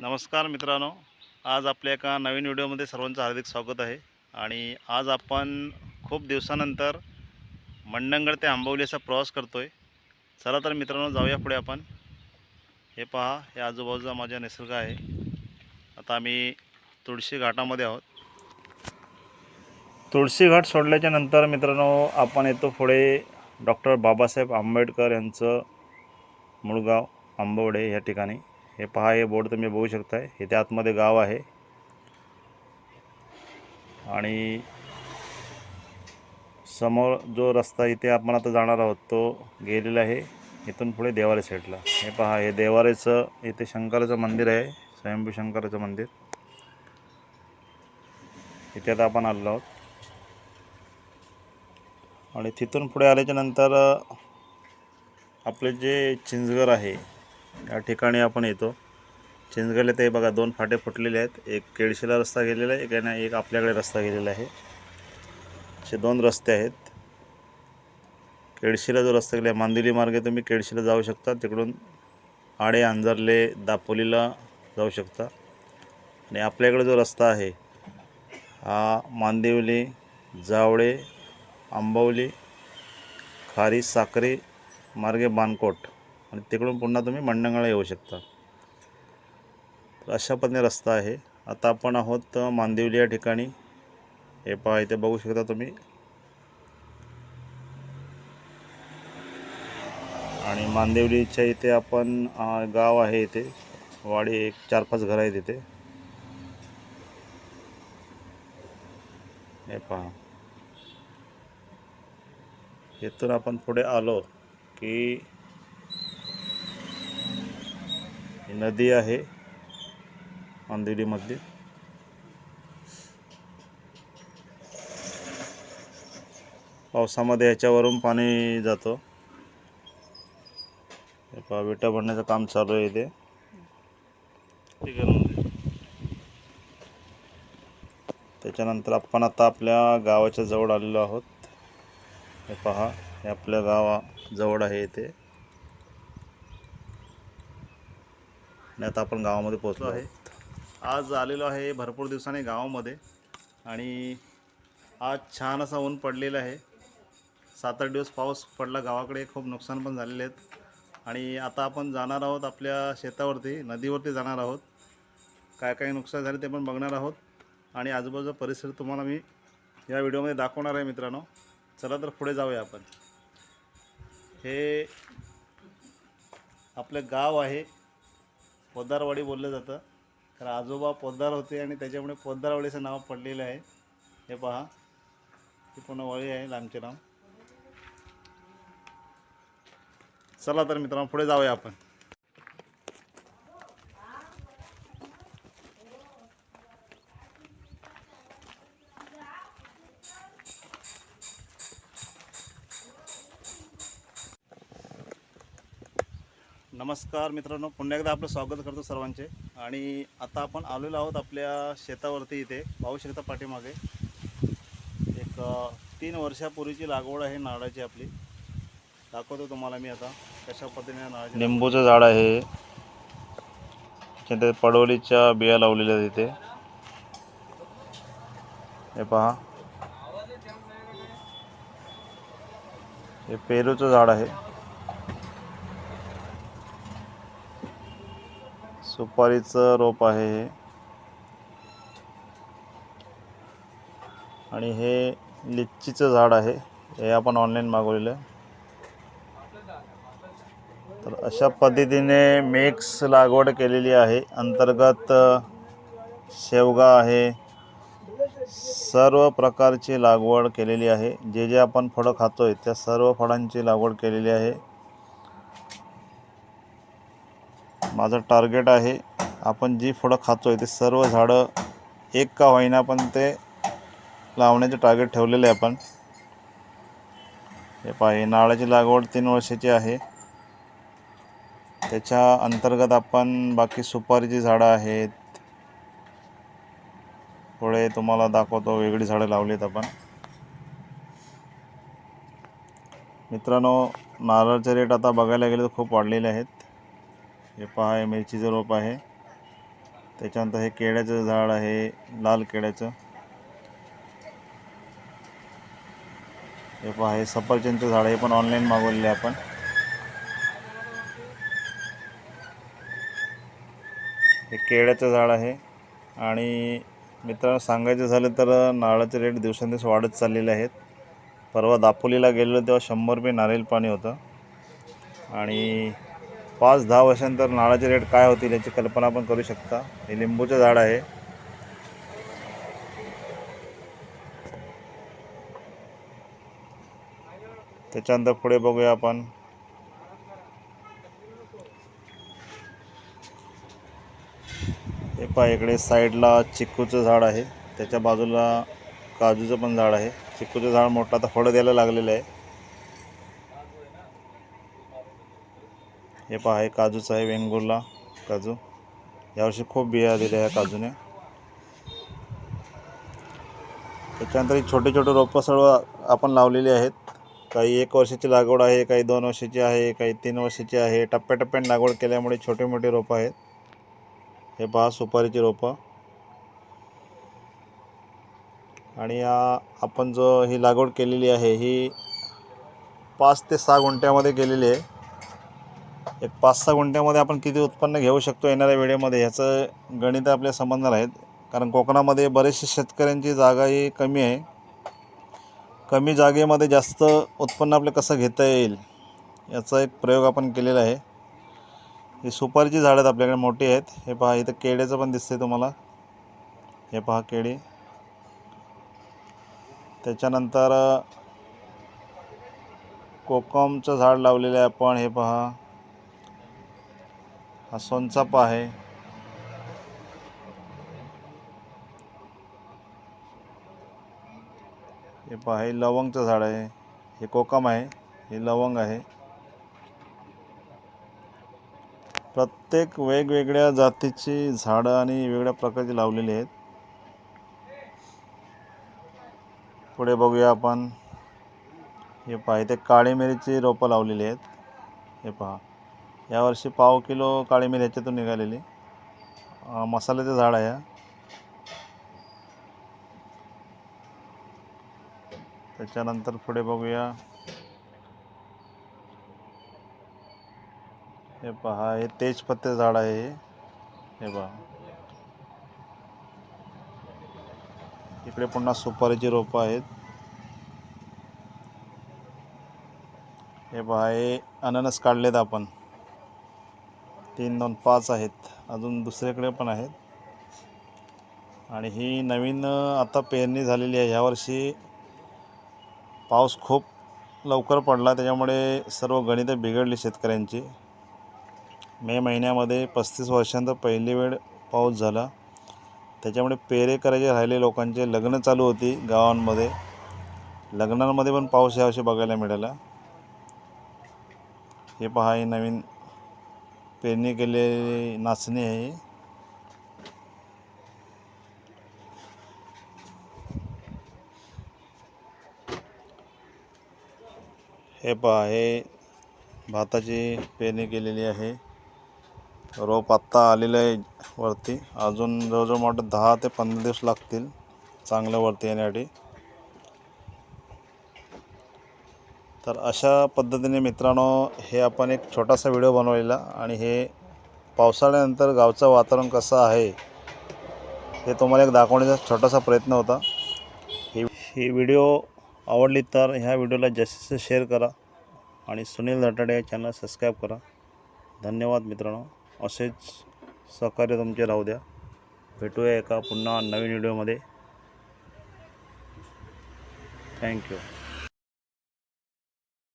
नमस्कार मित्रांनो. आज आपल्या एका नवीन व्हिडिओमध्ये सर्वांचं हार्दिक स्वागत आहे. आणि आज आपण खूप दिवसानंतर मंडणगड ते आंबवलीचा प्रवास करतो आहे चला तर मित्रांनो जाऊया पुढे आपण. हे पहा हे आजूबाजूचा माझा निसर्ग आहे. आता आम्ही तुळशी घाटामध्ये आहोत. तुळशी घाट सोडल्याच्या नंतर मित्रांनो आपण येतो पुढे डॉक्टर बाबासाहेब आंबेडकर यांचं मुळगाव आंबवडे या ठिकाणी. हे पहा हे बोर्ड तुम्ही बघू शकताय. इथे आतमध्ये गाव आहे. आणि समोर जो रस्ता इथे आपण आता जाणार आहोत तो गेलेला आहे. इथून पुढे देवारे साईडला हे पहा हे देवारेचं इथे शंकराचं मंदिर आहे. स्वयंभू शंकराचं मंदिर. इथे आता आपण आलेलो आहोत. आणि तिथून पुढे आल्याच्यानंतर आपले जे चिंचघर आहे या ठिकाणी आपण येतो. चिंचगडला ते बघा दोन फाटे फुटलेले आहेत. एक केळशीला रस्ता गेलेला आहे एक नाही एक आपल्याकडे रस्ता गेलेला आहे. असे दोन रस्ते आहेत. केळशीला जो रस्ता गेला आहे मांदिली मार्गे तुम्ही केळशीला जाऊ शकता. तिकडून आडे अंजरले दापोलीला जाऊ शकता. आणि आपल्याकडे जो रस्ता आहे हा मांदिवली जावळे आंबवली खारी साखरे मार्गे बानकोट आणि तिकडून पुन्हा तुम्ही मंडंगळला येऊ शकता. तर अशा पद्धतीने रस्ता आहे. आता आपण आहोत मांदिवली या ठिकाणी. हे पहा इथे बघू शकता तुम्ही. आणि मांदिवलीच्या इथे आपण गाव आहे इथे. वाडी एक चार पाच घरं आहेत इथे. हे पहा. इथून आपण पुढे आलो की ही नदी आहे अंधेरीमधली पावसामध्ये याच्यावरून पाणी जातो. हे पहा विटा भरण्याचं काम चालू आहे इथे. त्याच्यानंतर आपण आता आपल्या गावाच्या जवळ आलेलो आहोत. हे पहा हे आपल्या गावा जवळ आहे इथे. आणि आता आपण गावामध्ये पोहोचलो आहे. आज आलेलो आहे भरपूर दिवसांनी गावामध्ये आणि आज छान असा ऊन पडलेला आहे. सात आठ दिवस पाऊस पडला गावाकडे खूप नुकसान पण झालेले आहेत. आणि आता आपण जाणार आहोत आपल्या शेतावरती नदीवरती जाणार आहोत. काय काय नुकसान झाले ते पण बघणार आहोत. आणि आजूबाजूचा परिसर तुम्हाला मी या व्हिडिओमध्ये दाखवणार आहे मित्रांनो. चला तर पुढे जाऊया आपण. हे आपलं गाव आहे पोद्दारवाडी बोललं जातं. कारण आजोबा पोद्दार होते आणि त्याच्यामुळे पोद्दारवाडीचं नाव पडलेलं आहे. हे पहा. ही पूर्ण वळी आहे लांबचे नाव. चला तर मित्रांनो पुढे जाऊया आपण. नमस्कार मित्रांनो पुन्हा एकदा आपलं स्वागत करतो सर्वांचे. आणि आता आपण आलेलो आहोत आपल्या शेतावरती इथे पाहू शकता पाठीमागे. एक तीन वर्षापूर्वीची लागवड आहे नारळाची आपली. दाखवतो तुम्हाला मी आता कशा पद्धतीने नारळाची लिंबूचं झाड आहे. तिथे पडवलीच्या बिया लावलेल्या आहेत तिथे हे पहा. हे पेरूचं झाड आहे. सुपारीचं रोप आहे हे. आणि हे लिच्चीचं झाड आहे. हे आपण ऑनलाईन मागवलेलं आहे. तर अशा पद्धतीने मिक्स लागवड केलेली आहे. अंतर्गत शेवगा आहे. सर्व प्रकारची लागवड केलेली आहे. जे जे आपण फळं खातोय त्या सर्व फळांची लागवड केलेली आहे. माझं टार्गेट आहे आपण जी फळं आहे ते सर्व झाडं एक का होईना पण ते लावण्याचे टार्गेट ठेवलेले आहे आपण. हे पाहिजे नारळाची लागवड तीन वर्षाची आहे. त्याच्या अंतर्गत आपण बाकी सुपारीची झाडं आहेत. पुढे तुम्हाला दाखवतो वेगळी झाडं लावलीत आपण. मित्रांनो नारळचे रेट आता बघायला गेले तर खूप वाढलेले आहेत. हे पहा हे मिरचीचं रोप आहे. त्याच्यानंतर हे केळ्याचं झाड आहे लाल केळ्याचं. हे पहा हे सफरचंदचं झाड हे पण ऑनलाईन मागवलेले आपण. हे केळ्याचं झाड आहे. आणि मित्रांनो सांगायचं झालं तर नारळाचे रेट दिवसेंदिवस वाढत चाललेले आहेत. परवा दापोलीला गेलेलो तेव्हा शंभर रुपये नारळ पाणी होतं. आणि पाच दहा वर्षांतर नाळाचे रेट काय होतील याची कल्पना आपण करू शकता. हे लिंबूचं झाड आहे. त्याच्यानंतर पुढे बघूया आपण. हे पहा इकडे साईडला चिक्कूचं झाड आहे. त्याच्या बाजूला काजूचं पण झाड आहे. चिक्कूचं झाड मोठं आता फळं द्यायला लागलेलं आहे. हे पहा हे काजूचं आहे वेंगुर्ला काजू. यावर्षी खूप बिया दिल्या ह्या काजूने. त्याच्यानंतर ही छोटे छोटे रोपं सर्व आपण लावलेली आहेत. काही एक वर्षाची लागवड आहे काही दोन वर्षाची आहे काही तीन वर्षाची आहे. टप्प्याटप्प्याने लागवड केल्यामुळे छोटे मोठे रोपं आहेत. हे पहा सुपारीची रोपं. आणि या आपण जो ही लागवड केलेली आहे ही पाच ते सहा गुंठ्यामध्ये केलेली आहे. एक पाच सहा गुंठ्यामध्ये आपण किती उत्पन्न घेऊ शकतो येणाऱ्या वेळेमध्ये ह्याचं गणित आपल्या समजणार आहेत. कारण कोकणामध्ये बरेचसे शेतकऱ्यांची जागा ही कमी आहे. कमी जागेमध्ये जास्त उत्पन्न आपलं कसं घेता येईल याचा एक प्रयोग आपण केलेला आहे. ही सुपारीची झाडं आहेत आपल्याकडे मोठी आहेत. हे पहा इथं केळ्याचं पण दिसते तुम्हाला. हे पहा केळी. त्याच्यानंतर कोकमचं झाड लावलेलं आहे आपण. हे पहा. हा सोनचापा आहे. हे पहा हे लवंगचं झाड आहे. हे कोकम आहे. हे लवंग आहे. प्रत्येक वेगवेगळ्या जातीची झाडं आणि वेगळ्या प्रकारची लावलेली आहेत. पुढे बघूया आपण. हे पहा इथे काळी मिरीची रोपं लावलेली आहेत. हे पहा. यावर्षी पाव किलो काळी मिरी ह्याच्यातून निघालेली. मसाल्याचं झाड आहे. त्याच्यानंतर पुढे बघूया. हे पहा हे तेजपत्ते झाड आहे हे. हे पहा. इकडे पुन्हा सुपारीची रोपं आहेत. हे पहा हे अननस काढलेत आपण. तीन दोन पाच आहेत. अजून दुसऱ्याकडे पण आहेत. आणि ही नवीन आता पेरणी झालेली आहे. ह्यावर्षी पाऊस खूप लवकर पडला. त्याच्यामुळे सर्व गणितं बिघडली शेतकऱ्यांची. मे महिन्यामध्ये पस्तीस वर्षांत पहिली वेळ पाऊस झाला. त्याच्यामुळे पेरे करायचे राहिले लोकांचे. लग्न चालू होती गावांमध्ये. लग्नांमध्ये पण पाऊस यावर्षी बघायला मिळाला. हे पहा ही नवीन पेरणी केलेली नाचणी आहे हे पहा हे भाताची पेरणी केलेली आहे. रोप आत्ता आलेलं आहे वरती. अजून जवळजवळ मोठं दहा ते पंधरा दिवस लागतील चांगलं वरती येण्यासाठी. तर अशा पद्धतीने मित्रांनो हे आपण एक छोटासा व्हिडिओ बनवलेला आणि हे पावसाळ्यानंतर गावचं वातावरण कसं आहे हे तुम्हाला एक दाखवण्याचा छोटासा प्रयत्न होता. ही ही व्हिडिओ आवडली तर ह्या व्हिडिओला जास्तीत जास्त शेअर करा आणि सुनील धटाडे या चॅनल सबस्क्राईब करा. धन्यवाद मित्रांनो. असेच सहकार्य तुमचे राहू द्या. भेटूया एका पुन्हा नवीन व्हिडिओमध्ये. थँक्यू